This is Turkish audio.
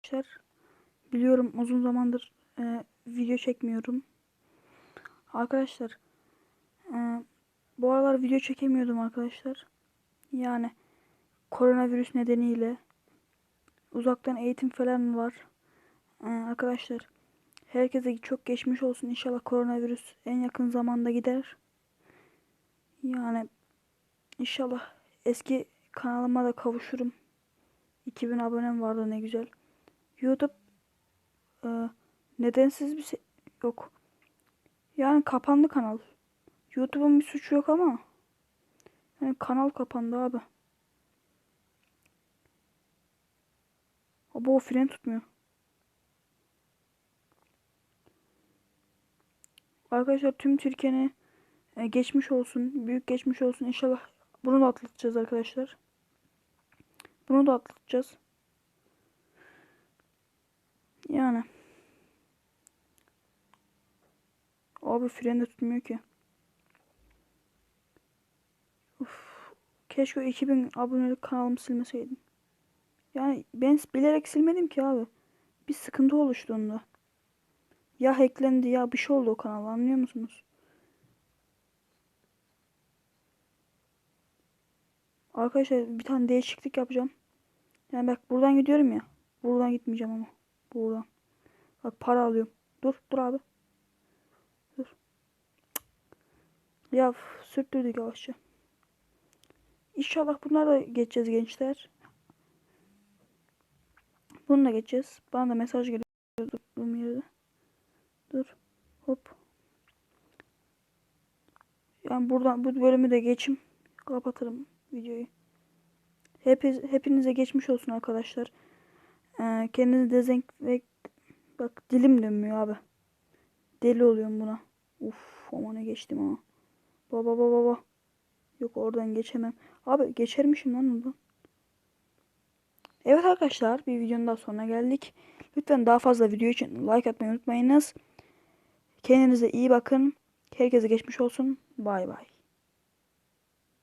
arkadaşlar. Biliyorum uzun zamandır e, video çekmiyorum. Arkadaşlar e, bu aralar video çekemiyordum arkadaşlar. Yani koronavirüs nedeniyle uzaktan eğitim falan var. E, arkadaşlar herkese çok geçmiş olsun. İnşallah koronavirüs en yakın zamanda gider. Yani inşallah eski kanalıma da kavuşurum. 2000 abonem vardı ne güzel. YouTube e, nedensiz bir şey yok. Yani kapandı kanal. YouTube'un bir suçu yok ama yani kanal kapandı abi. Ama o fren tutmuyor. Arkadaşlar tüm Türkiye'ne e, geçmiş olsun. Büyük geçmiş olsun. İnşallah bunu da atlatacağız arkadaşlar. Bunu da atlatacağız. Yani. Abi fren de tutmuyor ki. Uf. Keşke o 2000 abonelik kanalımı silmeseydim. Yani ben bilerek silmedim ki abi. Bir sıkıntı oluştu onda. Ya hacklendi ya bir şey oldu o kanal anlıyor musunuz? Arkadaşlar bir tane değişiklik yapacağım. Yani bak buradan gidiyorum ya. Buradan gitmeyeceğim ama. Buradan. Bak para alıyorum. Dur dur abi. Dur. Ya sürttürdük yavaşça. İnşallah bunlar da geçeceğiz gençler. Bunu geçeceğiz. Bana da mesaj geliyor. Durduğum. Dur. Hop. Yani buradan bu bölümü de geçim. Kapatırım videoyu. Hepiz, hepinize geçmiş olsun arkadaşlar. Ee, kendinizi dezenk ve bak dilim dönmüyor abi. Deli oluyorum buna. Uf ama ne geçtim ha. Baba baba baba. Yok oradan geçemem. Abi geçermişim lan oradan. Evet arkadaşlar bir videonun daha sonuna geldik. Lütfen daha fazla video için like atmayı unutmayınız. Kendinize iyi bakın. Herkese geçmiş olsun. Bay bay.